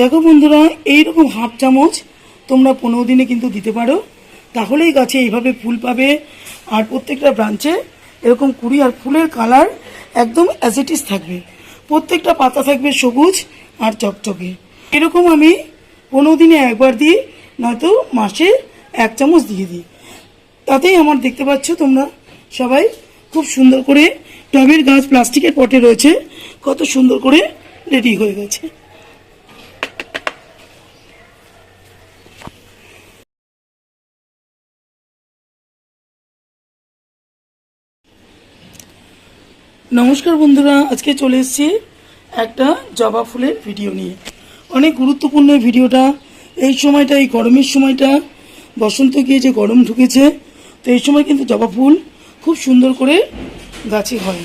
দেখো বন্ধুরা, এইরকম হাফ চামচ তোমরা পনেরো দিনে কিন্তু দিতে পারো। তাহলেই গাছে এইভাবে ফুল পাবে। আর প্রত্যেকটা ব্রাঞ্চে এরকম কুড়ি আর ফুলের কালার একদম অ্যাসিটিস থাকবে। প্রত্যেকটা পাতা থাকবে সবুজ আর চকচকে। এরকম আমি পনেরো দিনে একবার দিই, নয়তো মাসে এক চামচ দিয়ে দিই। তাতেই আমার দেখতে পাচ্ছ তোমরা সবাই খুব সুন্দর করে টবের গাছ প্লাস্টিকের পটে রয়েছে, কত সুন্দর করে রেডি হয়ে গেছে। নমস্কার বন্ধুরা, আজকে চলে এসেছি একটা জবা ফুলের ভিডিও নিয়ে। অনেক গুরুত্বপূর্ণ ভিডিওটা এই সময়টা, এই গরমের সময়টা, বসন্ত গিয়ে যে গরম ঢুকেছে, তো এই সময় কিন্তু জবা ফুল খুব সুন্দর করে গাছে হয়।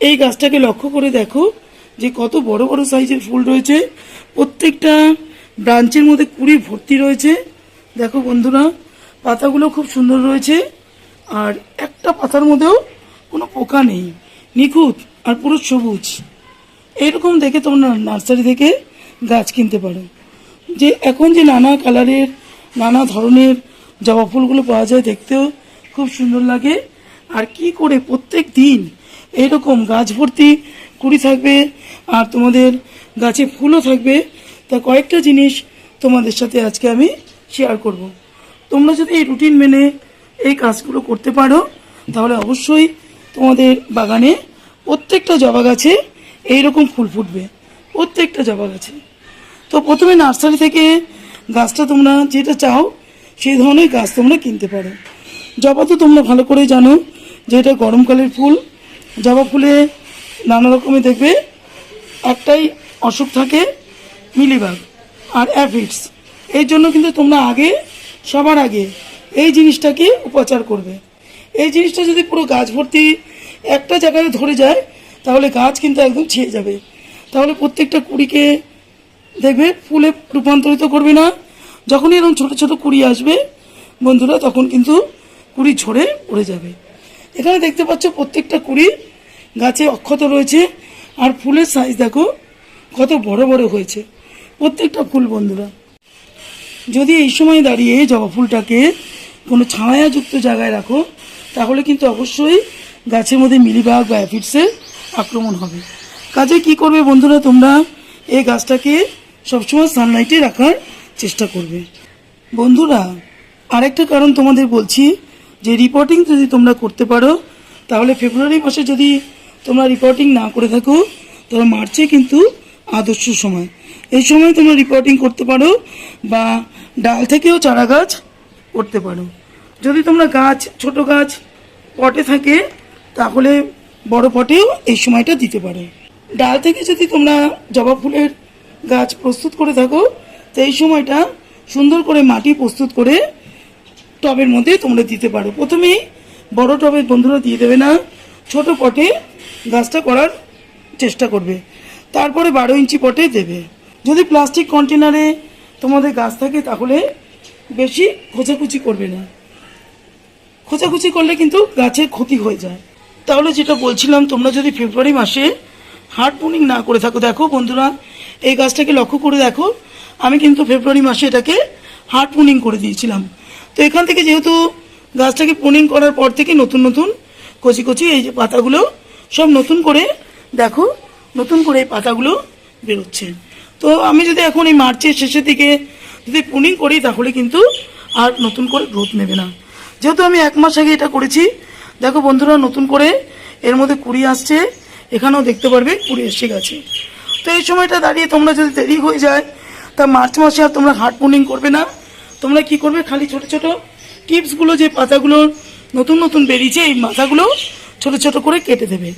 এই গাছটাকে লক্ষ্য করে দেখো যে কত বড় বড় সাইজের ফুল রয়েছে। প্রত্যেকটা ব্রাঞ্চের মধ্যে কুড়ি ভর্তি রয়েছে। দেখো বন্ধুরা, পাতাগুলো খুব সুন্দর রয়েছে। আর একটা পাতার মধ্যেও কোনো পোকা নেই। নিখুঁত আর পুরো সবুজ। এরকম দেখে তোমরা নার্সারি থেকে গাছ কিনতে পারো। যে এখন যে নানা কালারের, নানা ধরনের জবা ফুলগুলো পাওয়া যায় দেখতেও খুব সুন্দর লাগে। আর কি করে প্রত্যেক দিন এরকম গাছ ভর্তি কুড়ি থাকবে আর তোমাদের গাছে ফুলও থাকবে, তা কয়েকটা জিনিস তোমাদের সাথে আজকে আমি শেয়ার করব। তোমরা যদি এই রুটিন মেনে এই কাজগুলো করতে পারো, তাহলে অবশ্যই তোমাদের বাগানে প্রত্যেকটা জবা গাছে এইরকম ফুল ফুটবে, প্রত্যেকটা জবা গাছে। তো প্রথমে নার্সারি থেকে গাছটা তোমরা যেটা চাও, সেই ধরনের গাছ তোমরা কিনতে পারো। জবা তো তোমরা ভালো করে জানো যে এটা গরমকালের ফুল। জবা ফুলে নানা রকমের দেখবে, একটাই অসুখ থাকে, মিলিবাগ আর অ্যাফিডস। এই জন্য কিন্তু তোমরা আগে, সবার আগে এই জিনিসটাকে উপচার করবে। এই জিনিসটা যদি পুরো গাছ ভর্তি একটা জায়গায় ধরে যায়, তাহলে গাছ কিন্তু একদম ছেয়ে যাবে। তাহলে প্রত্যেকটা কুড়িকে দেখবে ফুলে রূপান্তরিত করবে না। যখনই এরকম ছোট ছোট কুড়ি আসবে, বন্ধুরা, তখন কিন্তু কুড়ি ঝরে পড়ে যাবে। এখানে দেখতে পাচ্ছ প্রত্যেকটা কুড়ি গাছে অক্ষত রয়েছে, আর ফুলের সাইজ দেখো কত বড় বড় হয়েছে। প্রত্যেকটা ফুল, বন্ধুরা। যদি এই সময় দাঁড়িয়ে জবা ফুলটাকে কোনো ছায়াযুক্ত জায়গায় রাখো, তাহলে কিন্তু অবশ্যই গাছের মধ্যে মিলিবাগ বা অ্যাফিডসের আক্রমণ হবে। কাজে কি করবে বন্ধুরা তোমরা? এই গাছটাকে সবসময় সানলাইটে রাখার চেষ্টা করবে। বন্ধুরা, আরেকটা কারণ তোমাদের বলছি, যে রিপোর্টিং যদি তোমরা করতে পারো, তাহলে ফেব্রুয়ারি মাসে যদি তোমরা রিপোর্টিং না করে থাকো, তাহলে মার্চে কিন্তু আদর্শ সময়। এই সময় তোমরা রিপোর্টিং করতে পারো বা ডাল থেকেও চারা গাছ করতে পারো। যদি তোমরা গাছ, ছোট গাছ, পটে থাকে তাহলে বড় পটেও এই সময়টা দিতে পারো। ডাল থেকে যদি তোমরা জবা ফুলের গাছ প্রস্তুত করে থাকো, তো এই সময়টা সুন্দর করে মাটি প্রস্তুত করে টবের মধ্যে তোমরা দিতে পারো। প্রথমেই বড় টবের বন্ধুরা দিয়ে দেবে না, ছোট পটে গাছটা করার চেষ্টা করবে। তারপরে বারো ইঞ্চি পটে দেবে। যদি প্লাস্টিক কন্টেনারে তোমাদের গাছ থাকে, তাহলে বেশি খোঁচাখুচি করবে না। খোঁচাখুচি করলে কিন্তু গাছের ক্ষতি হয়ে যায়। তাহলে যেটা বলছিলাম, তোমরা যদি ফেব্রুয়ারি মাসে হার্ড পুনিং না করে থাকো, দেখো বন্ধুরা, এই গাছটাকে লক্ষ্য করে দেখো, আমি কিন্তু ফেব্রুয়ারি মাসে এটাকে হার্ড পুনিং করে দিয়েছিলাম। তো এখান থেকে যেহেতু গাছটাকে পুনিং করার পর থেকে নতুন নতুন কচি কচি এই যে পাতাগুলো সব নতুন করে, দেখো, নতুন করে এই পাতাগুলো বেরোচ্ছে। তো আমি যদি এখন এই মার্চের শেষের দিকে যদি পুনিং করি, তাহলে কিন্তু আর নতুন করে গ্রোথ নেবে না। যেহেতু আমি এক মাস আগে এটা করেছি দেখো বন্ধুরা, নতুন করে এর মধ্যে কুড়ি আসছে। এখানেও দেখতে পারবে কুড়ি এসে গেছে। তো এই সময়টা দাঁড়িয়ে তোমরা যদি দেরি হয়ে যায়, তা মার্চ মাসে আর তোমরা হার্ড পুনিং করবে না। তোমরা কি করবে? খালি ছোট ছোট টিপসগুলো যে পাতাগুলো নতুন নতুন বেরিয়েছে, এই মাথাগুলো ছোট ছোট করে কেটে দেবে।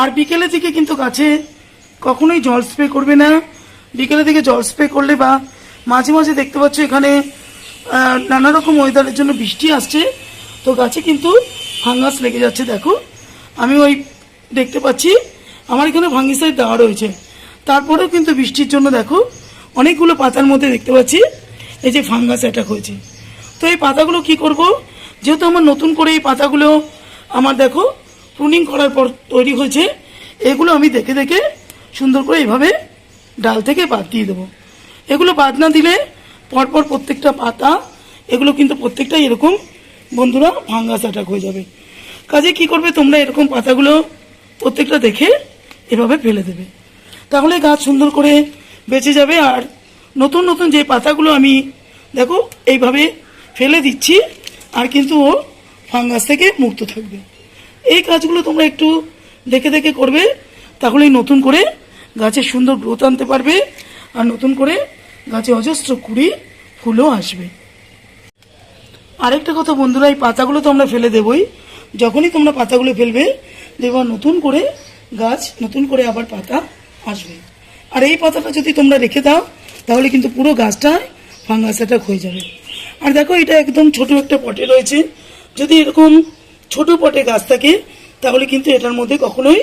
আর বিকেলের দিকে কিন্তু গাছে কখনোই জল স্প্রে করবে না। বিকেলের দিকে জল স্প্রে করলে বা মাঝে মাঝে দেখতে পাচ্ছ এখানে নানা রকম ওয়েদারের জন্য বৃষ্টি আসছে। তো গাছে কিন্তু ফাঙ্গাস লেগে যাচ্ছে, দেখো। আমি ওই দেখতে পাচ্ছি, আমার এখানে ফাঙ্গিসাইড দেওয়া রয়েছে। তারপরেও কিন্তু বৃষ্টির জন্য, দেখো, অনেকগুলো পাতার মধ্যে দেখতে পাচ্ছি, এই যে ফাঙ্গাস অ্যাটাক হয়েছে। তো এই পাতাগুলো কি করব? যেহেতু আমার নতুন করে এই পাতাগুলো আমার, দেখো প্রুনিং করার পর তৈরি হয়েছে, এগুলো আমি দেখে দেখে সুন্দর করে এইভাবে ডাল থেকে বাদ দিয়ে দেবো। এগুলো বাদ না দিলে পরপর প্রত্যেকটা পাতা, এগুলো কিন্তু প্রত্যেকটাই এরকম বন্ধুরা, ফাঙ্গাস অ্যাটাক হয়ে যাবে। কাজে কি করবে তোমরা এরকম পাতাগুলো প্রত্যেকটা দেখে এভাবে ফেলে দেবে। তাহলে গাছ সুন্দর করে বেঁচে যাবে আর নতুন নতুন যে পাতাগুলো আমি, দেখো, এইভাবে ফেলে দিচ্ছি, আর কিন্তু ও ফাঙ্গাস থেকে মুক্ত থাকবে। এই কাজগুলো তোমরা একটু দেখে দেখে করবে, তাহলেই নতুন করে গাছের সুন্দর গ্রোথ আনতে পারবে, আর নতুন করে গাছে অজস্র কুড়ি ফুলও আসবে। আরেকটা কথা বন্ধুরা, এই পাতাগুলো তো আমরা ফেলে দেবই। যখনই তোমরা পাতাগুলো ফেলবে, দেখবা নতুন করে গাছ, নতুন করে আবার পাতা আসবে। আর এই পাতাটা যদি তোমরা রেখে দাও, তাহলে কিন্তু পুরো গাছটা ফাঙ্গাস অ্যাটাক হয়ে যাবে। আর দেখো, এটা একদম ছোট একটা পটে রয়েছে। যদি এরকম ছোট পটে গাছ থাকে, তাহলে কিন্তু এটার মধ্যে কখনোই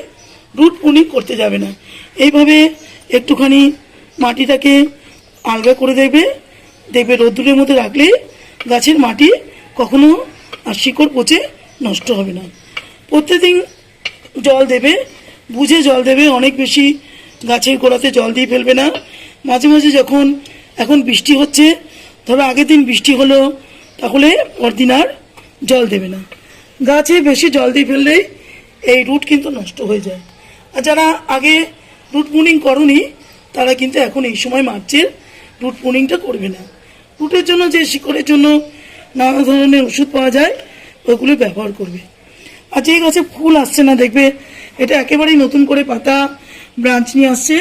রুট পুনিং করতে যাবে না। এইভাবে একটুখানি মাটিটাকে আলগা করে দেবে। দেখবে রোদ্দুরের মধ্যে রাখলে গাছের মাটি কখনো আর শিকড় পচে নষ্ট হবে না। প্রত্যেকদিন জল দেবে, বুঝে জল দেবে, অনেক বেশি গাছের গোড়াতে জল দিয়ে ফেলবে না। মাঝে মাঝে যখন এখন বৃষ্টি হচ্ছে, ধরো আগের দিন বৃষ্টি হলো, তাহলে পরদিন আর জল দেবে না। গাছে বেশি জল দিয়ে ফেললেই এই রুট কিন্তু নষ্ট হয়ে যায়। আর যারা আগে রুট পুনিং করনি, তারা কিন্তু এখন এই সময় মার্চের রুট পুনিংটা করবে না। রুটের জন্য যে শিকড়ের জন্য নানা ধরনের ওষুধ পাওয়া যায়, ওগুলো ব্যবহার করবে। আর যে গাছে ফুল আসছে না দেখবে, এটা একেবারেই নতুন করে পাতা, ব্রাঞ্চ নিয়ে আসছে।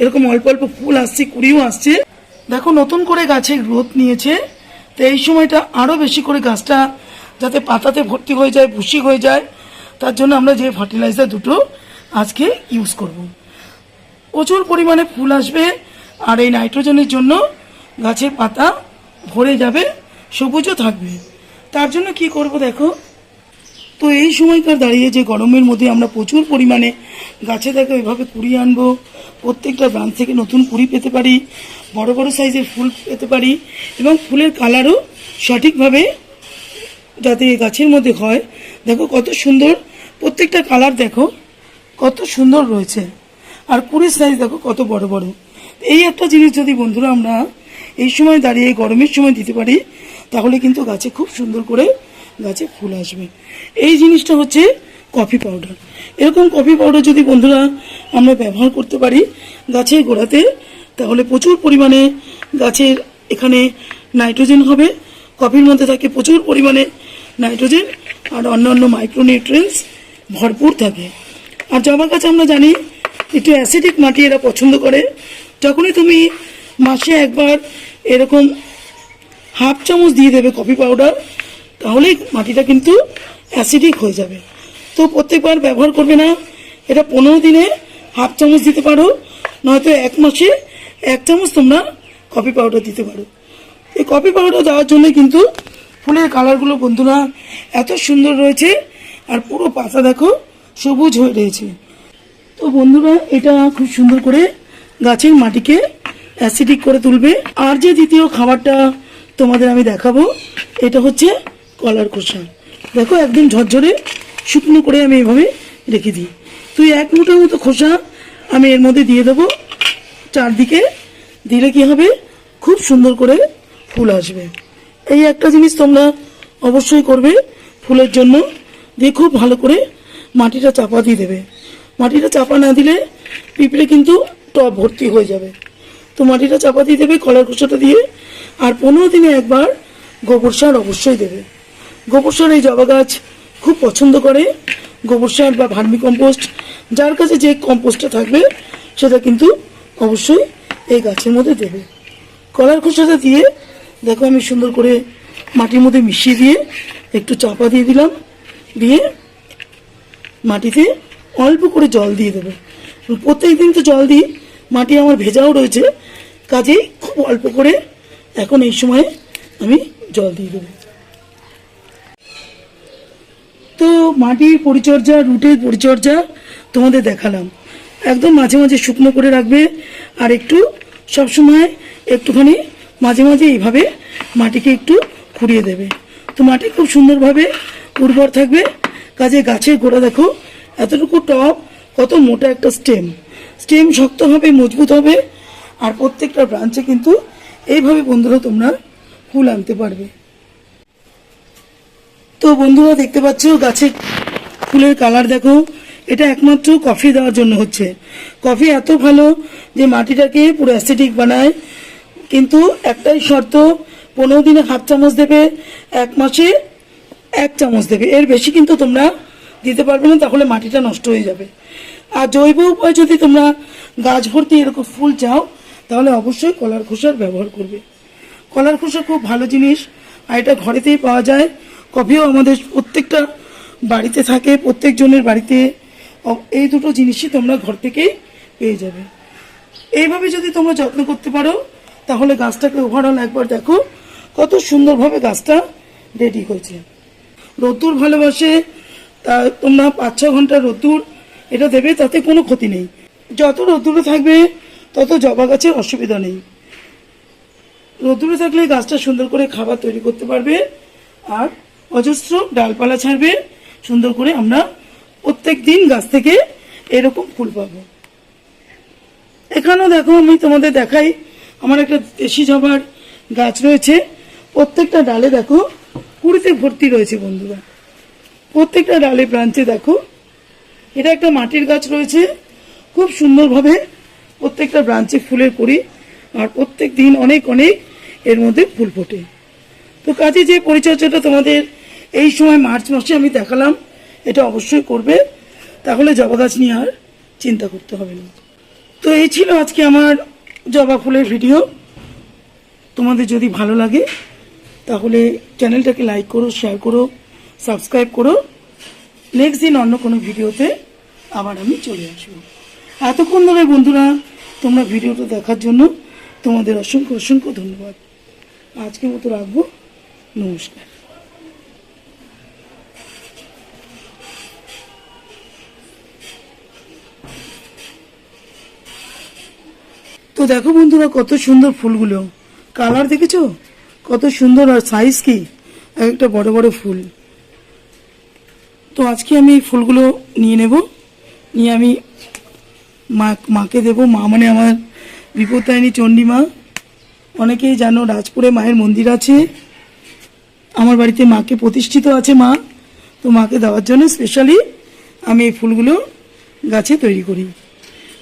এরকম অল্প অল্প ফুল আসছে, কুড়িও আসছে। দেখো, নতুন করে গাছে গ্রোথ নিয়েছে। তো এই সময়টা আরও বেশি করে গাছটা যাতে পাতাতে ভর্তি হয়ে যায়, ভুসি হয়ে যায়, তার জন্য আমরা যে ফার্টিলাইজার দুটো আজকে ইউজ করব। প্রচুর পরিমাণে ফুল আসবে, আর এই নাইট্রোজেনের জন্য গাছের পাতা ভরে যাবে, সবুজও থাকবে। তার জন্য কি করব দেখো? তো এই সময়কার দাঁড়িয়ে যে গরমের মধ্যে আমরা প্রচুর পরিমাণে গাছে দেখো এভাবে কুড়ি আনব, প্রত্যেকটা ব্রাঞ্চ থেকে নতুন কুড়ি পেতে পারি, বড় বড় সাইজের ফুল পেতে পারি এবং ফুলের কালারও সঠিকভাবে যাতে গাছের মধ্যে হয়। দেখো কত সুন্দর, প্রত্যেকটা কালার দেখো কত সুন্দর রয়েছে। আর কুড়ির সাইজ দেখো কত বড় বড়। এই একটা জিনিস যদি বন্ধুরা আমরা এই সময় দাঁড়িয়ে গরমের সময় দিতে পারি, তাহলে কিন্তু গাছে খুব সুন্দর করে গাছে ফুল আসবে। এই জিনিসটা হচ্ছে কফি পাউডার। এরকম কফি পাউডার যদি বন্ধুরা আমরা ব্যবহার করতে পারি গাছের গোড়াতে, তাহলে প্রচুর পরিমাণে গাছের এখানে নাইট্রোজেন হবে, কফির মধ্যে থাকে প্রচুর পরিমাণে নাইট্রোজেন, আর অন্যান্য মাইক্রোনিউট্রিয়েন্টস ভরপুর থাকে। আর জবা গাছ আমরা জানি, একটু অ্যাসিডিক মাটি এরা পছন্দ করে, যখনই তুমি মাসে একবার এরকম হাফ চামচ দিয়ে দেবে কফি পাউডার তাহলেই মাটিটা কিন্তু অ্যাসিডিক হয়ে যাবে। তো প্রত্যেকবার ব্যবহার করবে না, এটা পনেরো দিনে হাফ চামচ দিতে পারো, নয়তো এক মাসে এক চামচ তোমরা কফি পাউডার দিতে পারো। এই কফি পাউডার দেওয়ার জন্য কিন্তু ফুলের কালারগুলো বন্ধুরা এত সুন্দর রয়েছে, আর পুরো পাতা দেখো সবুজ হয়ে রয়েছে। তো বন্ধুরা, এটা খুব সুন্দর করে গাছের মাটিকে অ্যাসিডিক করে তুলবে। আর যে দ্বিতীয় খাবারটা তোমাদের আমি দেখাবো, এটা হচ্ছে কলার খোসা। দেখো, একদম ঝরঝরে, শুকনো করে আমি এভাবে রেখে দিই। তুই এক মুঠোর মতো খোসা আমি এর মধ্যে দিয়ে দেবো। চারদিকে দিলে কি হবে? খুব সুন্দর করে ফুল আসবে। এই একটা জিনিস তোমরা অবশ্যই করবে ফুলের জন্য। দিয়ে খুব ভালো করে মাটিটা চাপা দিয়ে দেবে। মাটিটা চাপা না দিলে পিঁপড়ে কিন্তু টব ভর্তি হয়ে যাবে। তো মাটিটা চাপা দিয়ে দেবে কলার খোসাটা দিয়ে, আর পনেরো দিনে একবার গোবর সার অবশ্যই দেবে। গোবর সার এই জবা গাছ খুব পছন্দ করে। গোবর সার বা ভার্মি কম্পোস্ট, যার কাছে যে কম্পোস্টটা থাকবে, সেটা কিন্তু অবশ্যই এই গাছের মধ্যে দেবে। কলার খোসাটা দিয়ে, দেখো আমি সুন্দর করে মাটির মধ্যে মিশিয়ে দিয়ে একটু চাপা দিয়ে দিলাম। দিয়ে মাটিতে অল্প করে জল দিয়ে দেবো। প্রত্যেক দিন তো জল দিই মাটি আমার ভেজাও রয়েছে। কাজেই খুব অল্প করে এখন এই সময়ে আমি জল দিয়ে দেবো। তো মাটির পরিচর্যা, রুটের পরিচর্যা তোমাদের দেখালাম। একদম মাঝে মাঝে শুকনো করে রাখবে আর একটু সবসময় একটুখানি মাঝে মাঝে এইভাবে মাটিকে একটু খুঁড়িয়ে দেবে। তো মাটি খুব সুন্দরভাবে উর্বর থাকবে। কাজে গাছের গোড়া দেখো, এতটুকু টপ কত মোটা একটা স্টেম স্টেম শক্ত হবে মজবুত হবে আর প্রত্যেকটা ব্রাঞ্চে কিন্তু এইভাবে বন্ধুরা তোমরা ফুল আনতে পারবে। তো বন্ধুরা দেখতে পাচ্ছ গাছে ফুলের কালার দেখো, এটা একমাত্র কফি দেওয়ার জন্য হচ্ছে। কফি এত ভালো যে মাটিটাকে পুরো অ্যাসিডিক বানায়, কিন্তু একটাই শর্ত, পনেরো দিনে হাফ চামচ দেবে, এক মাসে এক চামচ দেবে। এর বেশি কিন্তু তোমরা দিতে পারবে না, তাহলে মাটিটা নষ্ট হয়ে যাবে। আর জৈব উপায় যদি তোমরা গাছ ভর্তি এরকম ফুল চাও, তাহলে অবশ্যই কলার খোসার ব্যবহার করবে। কলার খোসা খুব ভালো জিনিস, আর এটা ঘরেতেই পাওয়া যায়। কফিও আমাদের প্রত্যেকটা বাড়িতে থাকে, প্রত্যেকজনের বাড়িতে। এই দুটো জিনিসই তোমরা ঘর থেকেই পেয়ে যাবে। এইভাবে যদি তোমরা যত্ন করতে পারো, তাহলে গাছটাকে ওভারঅল একবার দেখো, কত সুন্দরভাবে গাছটা রেডি হয়েছে। রোদ্দুর ভালোবাসে, তা তোমরা পাঁচ ছ ঘণ্টা রোদ্দুর এটা দেবে, তাতে কোনো ক্ষতি নেই। যত রোদ্দুরে থাকবে, তত জবা গাছের অসুবিধা নেই। রোদ্দুরে থাকলে গাছটা সুন্দর করে খাবার তৈরি করতে পারবে, আর অজস্র ডালপালা ছাড়বে, সুন্দর করে আমরা প্রত্যেক দিন গাছ থেকে এরকম ফুল পাবো। এখানেও দেখো, আমি তোমাদের দেখাই, আমার একটা দেশি জবার গাছ রয়েছে। প্রত্যেকটা ডালে দেখো, কুড়িতে ভর্তি রয়েছে বন্ধুরা। প্রত্যেকটা ডালে ব্রাঞ্চে দেখো এটা একটা মাটির গাছ রয়েছে। খুব সুন্দরভাবে প্রত্যেকটা ব্রাঞ্চে ফুলের করি আর প্রত্যেক দিন অনেক অনেক এর মধ্যে ফুল ফোটে। তো কাজে যে পরিচর্যাটা তোমাদের এই সময় মার্চ মাসে আমি দেখালাম, এটা অবশ্যই করবে। তাহলে জবা গাছ নিয়ে আর চিন্তা করতে হবে না। তো এই ছিল আজকে আমার জবা ফুলের ভিডিও। তোমাদের যদি ভালো লাগে, তাহলে চ্যানেলটাকে লাইক করো শেয়ার করো সাবস্ক্রাইব করো। নেক্সট দিন অন্য কোনো ভিডিওতে আবার আমি চলে আসব। এতক্ষণ ধরে বন্ধুরা, তোমরা ভিডিওটা দেখার জন্য তোমাদের অসংখ্য অসংখ্য ধন্যবাদ। আজকে মতো রাখব। নমস্কার। তো দেখো বন্ধুরা, কত সুন্দর ফুলগুলো। কালার দেখেছ? কত সুন্দর আর সাইজ কি? এক একটা বড় বড় ফুল। তো আজকে আমি এই ফুলগুলো নিয়ে নেব। নিয়ে আমি মা, মাকে দেবো। মা মানে আমার বিপত্তায়নী চণ্ডী মা। অনেকেই জানো রাজপুরে মায়ের মন্দির আছে। আমার বাড়িতে মাকে প্রতিষ্ঠিত আছে মা। তো মাকে দেওয়ার জন্য স্পেশালি আমি এই ফুলগুলো গাছে তৈরি করি।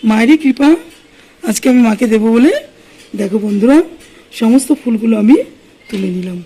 মায়েরই কৃপা। আজকে আমি মাকে দেবো বলে। দেখো বন্ধুরা, সমস্ত ফুলগুলো আমি তুলে নিলাম।